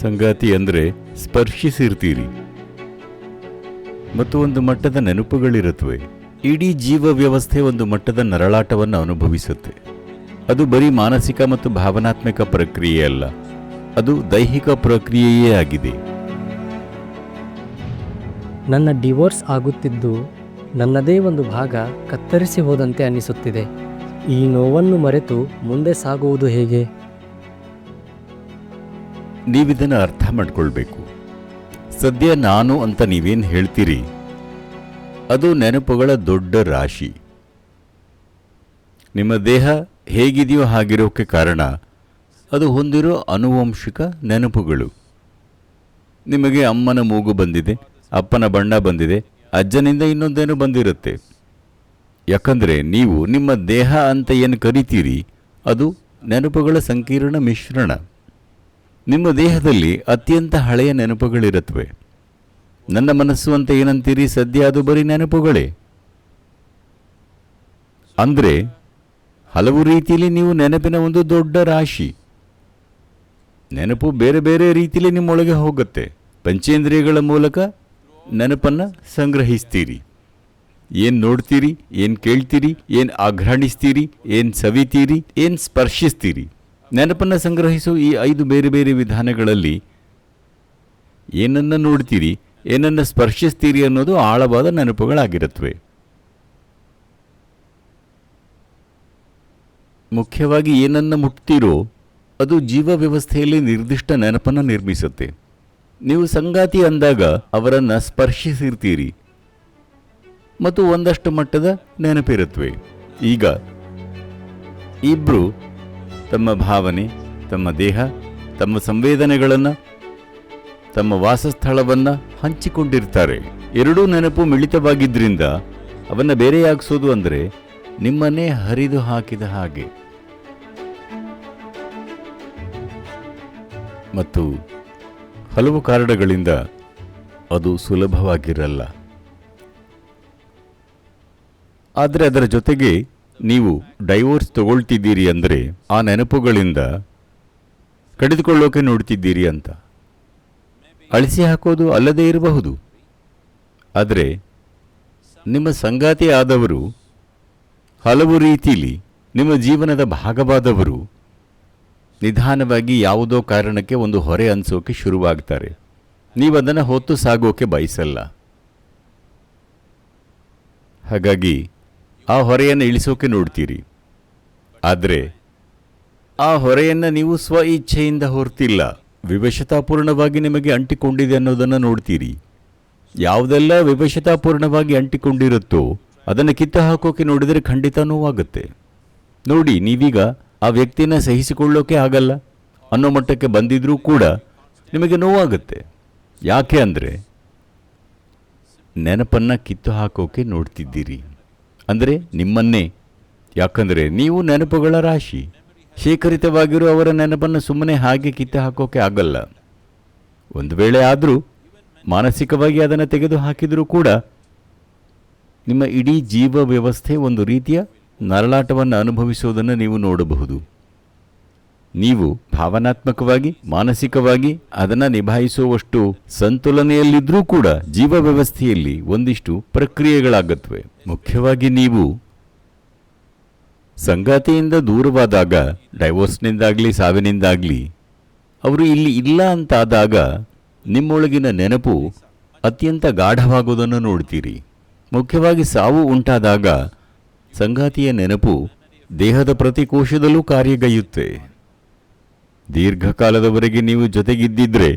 ಸಂಗಾತಿ ಅಂದರೆ ಸ್ಪರ್ಶಿಸಿರ್ತೀರಿ. ಮತ್ತು ಒಂದು ಮಟ್ಟದ ನೆನಪುಗಳಿರುತ್ತವೆ. ಇಡೀ ಜೀವ ವ್ಯವಸ್ಥೆ ಒಂದು ಮಟ್ಟದ ನರಳಾಟವನ್ನು ಅನುಭವಿಸುತ್ತೆ. ಅದು ಬರೀ ಮಾನಸಿಕ ಮತ್ತು ಭಾವನಾತ್ಮಕ ಪ್ರಕ್ರಿಯೆ ಅಲ್ಲ. ಅದು ದೈಹಿಕ ಪ್ರಕ್ರಿಯೆಯೇ ಆಗಿದೆ. ನನ್ನ ಡಿವೋರ್ಸ್ ಆಗುತ್ತಿದ್ದು ನನ್ನದೇ ಒಂದು ಭಾಗ ಕತ್ತರಿಸಿ ಹೋದಂತೆ ಅನಿಸುತ್ತಿದೆ. ಈ ನೋವನ್ನು ಮರೆತು ಮುಂದೆ ಸಾಗುವುದು ಹೇಗೆ? ನೀವಿದನ್ನು ಅರ್ಥ ಮಾಡ್ಕೊಳ್ಬೇಕು. ಸದ್ಯ ನಾನು ಅಂತ ನೀವೇನು ಹೇಳ್ತೀರಿ? ಅದು ನೆನಪುಗಳ ದೊಡ್ಡ ರಾಶಿ. ನಿಮ್ಮ ದೇಹ ಹೇಗಿದೆಯೋ ಹಾಗಿರೋಕ್ಕೆ ಕಾರಣ ಅದು ಹೊಂದಿರೋ ಅನುವಂಶಿಕ ನೆನಪುಗಳು. ನಿಮಗೆ ಅಮ್ಮನ ಮೂಗು ಬಂದಿದೆ, ಅಪ್ಪನ ಬಣ್ಣ ಬಂದಿದೆ, ಅಜ್ಜನಿಂದ ಇನ್ನೊಂದೇನು ಬಂದಿರುತ್ತೆ. ಯಾಕಂದರೆ ನೀವು ನಿಮ್ಮ ದೇಹ ಅಂತ ಏನು ಕರಿತೀರಿ? ಅದು ನೆನಪುಗಳ ಸಂಕೀರ್ಣ ಮಿಶ್ರಣ. ನಿಮ್ಮ ದೇಹದಲ್ಲಿ ಅತ್ಯಂತ ಹಳೆಯ ನೆನಪುಗಳಿರುತ್ತವೆ. ನನ್ನ ಮನಸ್ಸು ಅಂತ ಏನಂತೀರಿ? ಸದ್ಯ ಅದು ಬರೀ ನೆನಪುಗಳೇ? ಅಂದರೆ, ಹಲವು ರೀತಿಯಲ್ಲಿ ನೀವು ನೆನಪಿನ ಒಂದು ದೊಡ್ಡ ರಾಶಿ. ನೆನಪು ಬೇರೆ ಬೇರೆ ರೀತಿಯಲ್ಲಿ ನಿಮ್ಮೊಳಗೆ ಹೋಗುತ್ತೆ. ಪಂಚೇಂದ್ರಿಯಗಳ ಮೂಲಕ ನೆನಪನ್ನು ಸಂಗ್ರಹಿಸ್ತೀರಿ. ಏನು ನೋಡ್ತೀರಿ? ಏನು ಕೇಳ್ತೀರಿ? ಏನು ಆಘ್ರಾಣಿಸ್ತೀರಿ ಏನು ಸವಿತೀರಿ? ಏನು ಸ್ಪರ್ಶಿಸ್ತೀರಿ? ನೆನಪನ್ನು ಸಂಗ್ರಹಿಸೋ ಈ ಐದು ಬೇರೆ ಬೇರೆ ವಿಧಾನಗಳಲ್ಲಿ. ಏನನ್ನ ನೋಡ್ತೀರಿ, ಏನನ್ನ ಸ್ಪರ್ಶಿಸ್ತೀರಿ ಅನ್ನೋದು ಆಳವಾದ ನೆನಪುಗಳಾಗಿರುತ್ತವೆ. ಮುಖ್ಯವಾಗಿ ಏನನ್ನ ಮುಟ್ತೀರೋ, ಅದು ಜೀವ ವ್ಯವಸ್ಥೆಯಲ್ಲಿ ನಿರ್ದಿಷ್ಟ ನೆನಪನ್ನು ನಿರ್ಮಿಸುತ್ತೆ. ನೀವು ಸಂಗಾತಿ ಅಂದಾಗ ಅವರನ್ನು ಸ್ಪರ್ಶಿಸಿರ್ತೀರಿ. ಮತ್ತು ಒಂದಷ್ಟು ಮಟ್ಟದ ನೆನಪಿರುತ್ತವೆ. ಈಗ ಇಬ್ಬರು ತಮ್ಮ ಭಾವನೆ, ತಮ್ಮ ದೇಹ, ತಮ್ಮ ಸಂವೇದನೆಗಳನ್ನು, ತಮ್ಮ ವಾಸಸ್ಥಳವನ್ನು ಹಂಚಿಕೊಂಡಿರ್ತಾರೆ. ಎರಡೂ ನೆನಪು ಮಿಳಿತವಾಗಿದ್ದರಿಂದ ಅವನ್ನು ಬೇರೆಯಾಗಿಸೋದು ಅಂದರೆ ನಿಮ್ಮನ್ನೇ ಹರಿದು ಹಾಕಿದ ಹಾಗೆ. ಮತ್ತು ಹಲವು ಕಾರಣಗಳಿಂದ ಅದು ಸುಲಭವಾಗಿರಲ್ಲ. ಆದರೆ ಅದರ ಜೊತೆಗೆ ನೀವು ಡೈವೋರ್ಸ್ ತಗೊಳ್ತಿದ್ದೀರಿ ಅಂದರೆ ಆ ನೆನಪುಗಳಿಂದ ಕಡಿದುಕೊಳ್ಳೋಕೆ ನೋಡ್ತಿದ್ದೀರಿ ಅಂತ. ಅಳಿಸಿ ಹಾಕೋದು ಅಲ್ಲದೇ ಇರಬಹುದು. ಆದರೆ ನಿಮ್ಮ ಸಂಗಾತಿ ಆದವರು ಹಲವು ರೀತಿಯಲ್ಲಿ ನಿಮ್ಮ ಜೀವನದ ಭಾಗವಾದವರು ನಿಧಾನವಾಗಿ ಯಾವುದೋ ಕಾರಣಕ್ಕೆ ಒಂದು ಹೊರೆ ಅನಿಸೋಕೆ ಶುರುವಾಗ್ತಾರೆ. ನೀವು ಅದನ್ನು ಹೊತ್ತು ಸಾಗೋಕೆ ಬಯಸಲ್ಲ. ಹಾಗಾಗಿ ಆ ಹೊರೆಯನ್ನು ಇಳಿಸೋಕೆ ನೋಡ್ತೀರಿ. ಆದರೆ ಆ ಹೊರೆಯನ್ನು ನೀವು ಸ್ವ ಇಚ್ಛೆಯಿಂದ ಹೊರ್ತಿಲ್ಲ. ವಿವಶತಾಪೂರ್ಣವಾಗಿ ನಿಮಗೆ ಅಂಟಿಕೊಂಡಿದೆ ಅನ್ನೋದನ್ನು ನೋಡ್ತೀರಿ. ಯಾವುದೆಲ್ಲ ವಿವಶತಾಪೂರ್ಣವಾಗಿ ಅಂಟಿಕೊಂಡಿರುತ್ತೋ ಅದನ್ನು ಕಿತ್ತು ಹಾಕೋಕೆ ನೋಡಿದರೆ ಖಂಡಿತ ನೋವಾಗುತ್ತೆ. ನೋಡಿ, ನೀವೀಗ ಆ ವ್ಯಕ್ತಿನ ಸಹಿಸಿಕೊಳ್ಳೋಕೆ ಆಗಲ್ಲ. ಅನ್ನೋ ಮಟ್ಟಕ್ಕೆ ಬಂದಿದ್ರೂ ಕೂಡ ನಿಮಗೆ ನೋವಾಗುತ್ತೆ. ಯಾಕೆ ಅಂದರೆ ನೆನಪನ್ನು ಕಿತ್ತು ಹಾಕೋಕೆ ನೋಡ್ತಿದ್ದೀರಿ. ಅಂದರೆ ನಿಮ್ಮನ್ನೇ. ಯಾಕಂದರೆ ನೀವು ನೆನಪುಗಳ ರಾಶಿ. ಶೇಖರಿತವಾಗಿರೋ ಅವರ ನೆನಪನ್ನು ಸುಮ್ಮನೆ ಹಾಗೆ ಕಿತ್ತು ಹಾಕೋಕೆ ಆಗಲ್ಲ. ಒಂದು ವೇಳೆ ಆದರೂ ಮಾನಸಿಕವಾಗಿ ಅದನ್ನು ತೆಗೆದು ಹಾಕಿದರೂ ಕೂಡ ನಿಮ್ಮ ಇಡೀ ಜೀವ ವ್ಯವಸ್ಥೆ ಒಂದು ರೀತಿಯ ನರಳಾಟವನ್ನು ಅನುಭವಿಸುವುದನ್ನು ನೀವು ನೋಡಬಹುದು. ನೀವು ಭಾವನಾತ್ಮಕವಾಗಿ, ಮಾನಸಿಕವಾಗಿ ಅದನ್ನು ನಿಭಾಯಿಸುವಷ್ಟು ಸಂತುಲನೆಯಲ್ಲಿದ್ರೂ ಕೂಡ ಜೀವ ವ್ಯವಸ್ಥೆಯಲ್ಲಿ ಒಂದಿಷ್ಟು ಪ್ರಕ್ರಿಯೆಗಳಾಗತ್ವೆ. ಮುಖ್ಯವಾಗಿ ನೀವು ಸಂಗಾತಿಯಿಂದ ದೂರವಾದಾಗ, ಡೈವೋರ್ಸ್ನಿಂದಾಗಲಿ, ಸಾವಿನಿಂದಾಗಲಿ, ಅವರು ಇಲ್ಲಿ ಇಲ್ಲ ಅಂತಾದಾಗ ನಿಮ್ಮೊಳಗಿನ ನೆನಪು ಅತ್ಯಂತ ಗಾಢವಾಗುವುದನ್ನು ನೋಡ್ತೀರಿ. ಮುಖ್ಯವಾಗಿ ಸಾವು ಉಂಟಾದಾಗ ಸಂಗಾತಿಯ ನೆನಪು ದೇಹದ ಪ್ರತಿ ಕೋಶದಲ್ಲೂ ಕಾರ್ಯಗೈಯುತ್ತೆ. ದೀರ್ಘಕಾಲದವರೆಗೆ ನೀವು ಜೊತೆಗಿದ್ದಿದ್ರೆ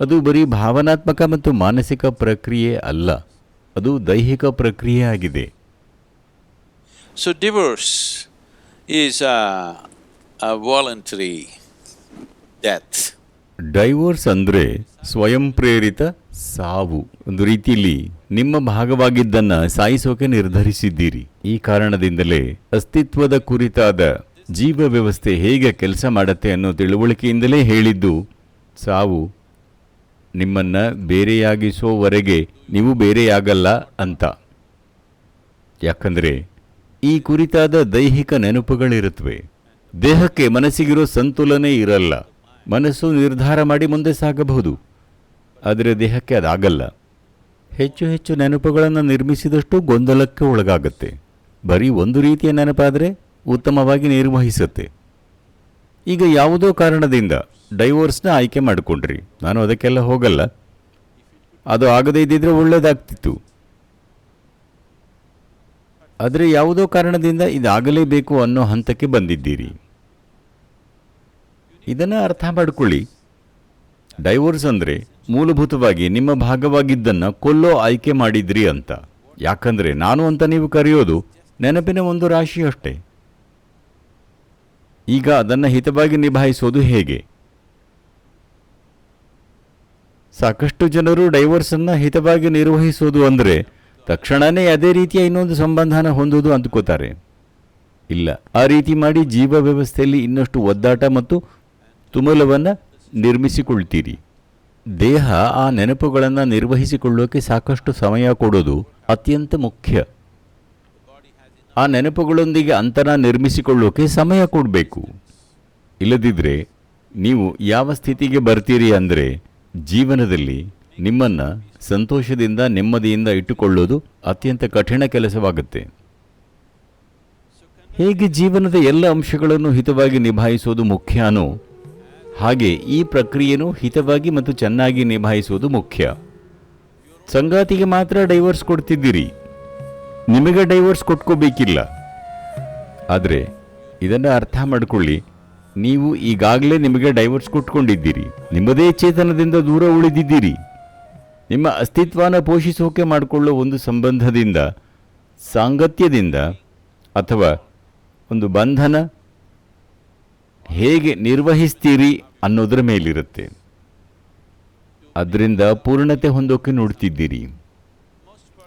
ಅದು ಬರೀ ಭಾವನಾತ್ಮಕ ಮತ್ತು ಮಾನಸಿಕ ಪ್ರಕ್ರಿಯೆ ಅಲ್ಲ ಅದು ದೈಹಿಕ ಪ್ರಕ್ರಿಯೆ ಆಗಿದೆ. So divorce is voluntary death. Divorce ಅಂದರೆ ಸ್ವಯಂ ಪ್ರೇರಿತ ಸಾವು. ಒಂದು ರೀತಿಯಲ್ಲಿ ನಿಮ್ಮ ಭಾಗವಾಗಿದ್ದನ್ನು ಸಾಯಿಸೋಕೆ ನಿರ್ಧರಿಸಿದ್ದೀರಿ. ಈ ಕಾರಣದಿಂದಲೇ ಅಸ್ತಿತ್ವದ ಕುರಿತಾದ ಜೀವ ವ್ಯವಸ್ಥೆ ಹೇಗೆ ಕೆಲಸ ಮಾಡುತ್ತೆ ಅನ್ನೋ ತಿಳುವಳಿಕೆಯಿಂದಲೇ ಹೇಳಿದ್ದು, ಸಾವು ನಿಮ್ಮನ್ನು ಬೇರೆಯಾಗಿಸೋವರೆಗೆ ನೀವು ಬೇರೆಯಾಗಲ್ಲ ಅಂತ. ಯಾಕಂದರೆ, ಈ ಕುರಿತಾದ ದೈಹಿಕ ನೆನಪುಗಳಿರುತ್ತವೆ ದೇಹಕ್ಕೆ ಮನಸ್ಸಿಗಿರೋ ಸಂತುಲನೆ ಇರಲ್ಲ. ಮನಸ್ಸು ನಿರ್ಧಾರ ಮಾಡಿ ಮುಂದೆ ಸಾಗಬಹುದು. ಆದರೆ ದೇಹಕ್ಕೆ ಅದಾಗಲ್ಲ. ಹೆಚ್ಚು ಹೆಚ್ಚು ನೆನಪುಗಳನ್ನು ನಿರ್ಮಿಸಿದಷ್ಟು ಗೊಂದಲಕ್ಕೆ ಒಳಗಾಗುತ್ತೆ. ಬರೀ ಒಂದು ರೀತಿಯ ನೆನಪಾದರೆ ಉತ್ತಮವಾಗಿ ನಿರ್ವಹಿಸುತ್ತೆ. ಈಗ ಯಾವುದೋ ಕಾರಣದಿಂದ ಡೈವೋರ್ಸ್ನ ಆಯ್ಕೆ ಮಾಡಿಕೊಂಡ್ರಿ. ನಾನು ಅದಕ್ಕೆಲ್ಲ ಹೋಗಲ್ಲ. ಅದು ಆಗದೇ ಇದ್ದಿದ್ರೆ ಒಳ್ಳೆಯದಾಗ್ತಿತ್ತು ಆದರೆ ಯಾವುದೋ ಕಾರಣದಿಂದ ಇದಾಗಲೇಬೇಕು ಅನ್ನೋ ಹಂತಕ್ಕೆ ಬಂದಿದ್ದೀರಿ. ಇದನ್ನು ಅರ್ಥ ಮಾಡಿಕೊಳ್ಳಿ. ಡೈವೋರ್ಸ್ ಅಂದರೆ ಮೂಲಭೂತವಾಗಿ ನಿಮ್ಮ ಭಾಗವಾಗಿದ್ದನ್ನು ಕೊಲ್ಲೋ ಆಯ್ಕೆ ಮಾಡಿದ್ರಿ ಅಂತ. ಯಾಕಂದರೆ ನಾನು ಅಂತ ನೀವು ಕರೆಯೋದು ನೆನಪಿನ ಒಂದು ರಾಶಿ ಅಷ್ಟೇ. ಈಗ ಅದನ್ನು ಹಿತವಾಗಿ ನಿಭಾಯಿಸೋದು ಹೇಗೆ? ಸಾಕಷ್ಟು ಜನರು ಡೈವರ್ಸನ್ನು ಹಿತವಾಗಿ ನಿರ್ವಹಿಸೋದು ಅಂದರೆ ತಕ್ಷಣವೇ ಅದೇ ರೀತಿಯ ಇನ್ನೊಂದು ಸಂಬಂಧನ ಹೊಂದೋದು ಅಂದ್ಕೋತಾರೆ ಇಲ್ಲ, ಆ ರೀತಿ ಮಾಡಿ ಜೀವ ವ್ಯವಸ್ಥೆಯಲ್ಲಿ ಇನ್ನಷ್ಟು ಒದ್ದಾಟ ಮತ್ತು ತುಮಲವನ್ನು ನಿರ್ಮಿಸಿಕೊಳ್ತೀರಿ. ದೇಹ ಆ ನೆನಪುಗಳನ್ನು ನಿರ್ವಹಿಸಿಕೊಳ್ಳೋಕೆ ಸಾಕಷ್ಟು ಸಮಯ ಕೊಡೋದು ಅತ್ಯಂತ ಮುಖ್ಯ. ಆ ನೆನಪುಗಳೊಂದಿಗೆ ಅಂತರ ನಿರ್ಮಿಸಿಕೊಳ್ಳೋಕೆ ಸಮಯ ಕೊಡಬೇಕು. ಇಲ್ಲದಿದ್ದರೆ ನೀವು ಯಾವ ಸ್ಥಿತಿಗೆ ಬರ್ತೀರಿ ಅಂದರೆ ಜೀವನದಲ್ಲಿ ನಿಮ್ಮನ್ನು ಸಂತೋಷದಿಂದ, ನೆಮ್ಮದಿಯಿಂದ ಇಟ್ಟುಕೊಳ್ಳೋದು ಅತ್ಯಂತ ಕಠಿಣ ಕೆಲಸವಾಗುತ್ತೆ. ಹೇಗೆ ಜೀವನದ ಎಲ್ಲ ಅಂಶಗಳನ್ನು ಹಿತವಾಗಿ ನಿಭಾಯಿಸೋದು ಮುಖ್ಯನೋ ಹಾಗೆ ಈ ಪ್ರಕ್ರಿಯೆನೂ ಹಿತವಾಗಿ ಮತ್ತು ಚೆನ್ನಾಗಿ ನಿಭಾಯಿಸುವುದು ಮುಖ್ಯ. ಸಂಗಾತಿಗೆ ಮಾತ್ರ ಡೈವರ್ಸ್ ಕೊಡ್ತಿದ್ದೀರಿ. ನಿಮಗೆ ಡೈವರ್ಸ್ ಕೊಟ್ಕೋಬೇಕಿಲ್ಲ. ಆದರೆ ಇದನ್ನು ಅರ್ಥ ಮಾಡಿಕೊಳ್ಳಿ, ನೀವು ಈಗಾಗಲೇ ನಿಮಗೆ ಡೈವರ್ಸ್ ಕೊಟ್ಕೊಂಡಿದ್ದೀರಿ. ನಿಮ್ಮದೇ ಚೇತನದಿಂದ ದೂರ ಉಳಿದಿದ್ದೀರಿ. ನಿಮ್ಮ ಅಸ್ತಿತ್ವನ ಪೋಷಿಸೋಕೆ ಮಾಡಿಕೊಳ್ಳೋ ಒಂದು ಸಂಬಂಧದಿಂದ, ಸಾಂಗತ್ಯದಿಂದ, ಅಥವಾ ಒಂದು ಬಂಧನ ಹೇಗೆ ನಿರ್ವಹಿಸ್ತೀರಿ ಅನ್ನೋದರ ಮೇಲಿರುತ್ತೆ. ಅದರಿಂದ ಪೂರ್ಣತೆ ಹೊಂದೋಕೆ ನೋಡ್ತಿದ್ದೀರಿ.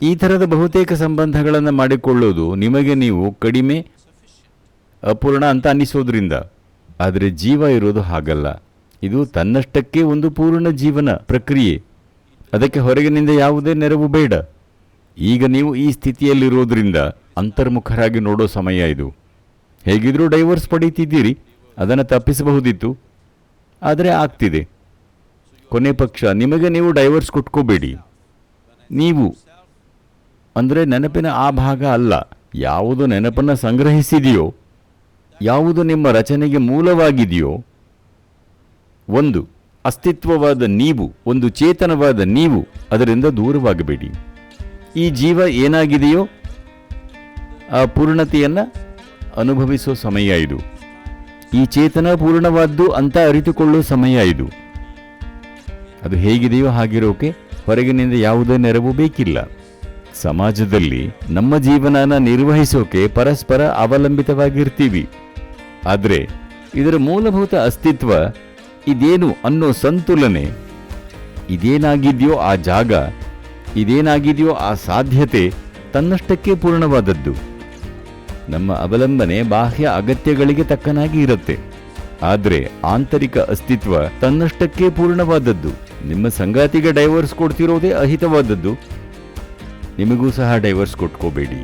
ಈ ಥರದ ಬಹುತೇಕ ಸಂಬಂಧಗಳನ್ನು ಮಾಡಿಕೊಳ್ಳೋದು ನಿಮಗೆ ನೀವು ಕಡಿಮೆ, ಅಪೂರ್ಣ ಅಂತ ಅನ್ನಿಸೋದ್ರಿಂದ. ಆದರೆ ಜೀವ ಇರೋದು ಹಾಗಲ್ಲ. ಇದು ತನ್ನಷ್ಟಕ್ಕೆ ಒಂದು ಪೂರ್ಣ ಜೀವನ ಪ್ರಕ್ರಿಯೆ. ಅದಕ್ಕೆ ಹೊರಗಿನಿಂದ ಯಾವುದೇ ನೆರವು ಬೇಡ. ಈಗ ನೀವು ಈ ಸ್ಥಿತಿಯಲ್ಲಿರೋದ್ರಿಂದ ಅಂತರ್ಮುಖರಾಗಿ ನೋಡೋ ಸಮಯ ಇದು. ಹೇಗಿದ್ರೂ ಡೈವರ್ಸ್ ಪಡೀತಿದ್ದೀರಿ. ಅದನ್ನು ತಪ್ಪಿಸಬಹುದಿತ್ತು. ಆದರೆ ಆಗ್ತಿದೆ. ಕೊನೆ ಪಕ್ಷ, ನಿಮಗೆ ನೀವು ಡೈವರ್ಸ್ ಕೊಟ್ಕೋಬೇಡಿ. ನೀವು ಅಂದರೆ ನೆನಪಿನ ಆ ಭಾಗ ಅಲ್ಲ. ಯಾವುದು ನೆನಪನ್ನು ಸಂಗ್ರಹಿಸಿದೆಯೋ, ಯಾವುದು ನಿಮ್ಮ ರಚನೆಗೆ ಮೂಲವಾಗಿದೆಯೋ, ಒಂದು ಅಸ್ತಿತ್ವವಾದ ನೀವು, ಒಂದು ಚೇತನವಾದ ನೀವು ಅದರಿಂದ ದೂರವಾಗಬೇಡಿ. ಈ ಜೀವ ಏನಾಗಿದೆಯೋ, ಆ ಪೂರ್ಣತೆಯನ್ನು ಅನುಭವಿಸೋ ಸಮಯ ಇದು. ಈ ಚೇತನ ಪೂರ್ಣವಾದ್ದು ಅಂತ ಅರಿತುಕೊಳ್ಳೋ ಸಮಯ ಇದು. ಅದು ಹೇಗಿದೆಯೋ ಹಾಗಿರೋಕೆ ಹೊರಗಿನಿಂದ ಯಾವುದೇ ನೆರವು ಬೇಕಿಲ್ಲ. ಸಮಾಜದಲ್ಲಿ ನಮ್ಮ ಜೀವನನ ನಿರ್ವಹಿಸೋಕೆ ಪರಸ್ಪರ ಅವಲಂಬಿತವಾಗಿರ್ತೀವಿ. ಆದರೆ ಇದರ ಮೂಲಭೂತ ಅಸ್ತಿತ್ವ ಇದೇನು ಅನ್ನೋ ಸಂತುಲನೆ, ಇದೇನಾಗಿದೆಯೋ ಆ ಜಾಗ, ಇದೇನಾಗಿದೆಯೋ ಆ ಸಾಧ್ಯತೆ ತನ್ನಷ್ಟಕ್ಕೆ ಪೂರ್ಣವಾದದ್ದು. ನಮ್ಮ ಅವಲಂಬನೆ ಬಾಹ್ಯ ಅಗತ್ಯಗಳಿಗೆ ತಕ್ಕನಾಗಿ ಇರುತ್ತೆ. ಆದರೆ ಆಂತರಿಕ ಅಸ್ತಿತ್ವ ತನ್ನಷ್ಟಕ್ಕೆ ಪೂರ್ಣವಾದದ್ದು. ನಿಮ್ಮ ಸಂಗಾತಿಗೆ ಡೈವರ್ಸ್ ಕೊಡ್ತಿರೋದೇ ಅಹಿತವಾದದ್ದು. ನಿಮಗೂ ಸಹ ಡೈವರ್ಸ್ ಕೊಟ್ಕೋಬೇಡಿ.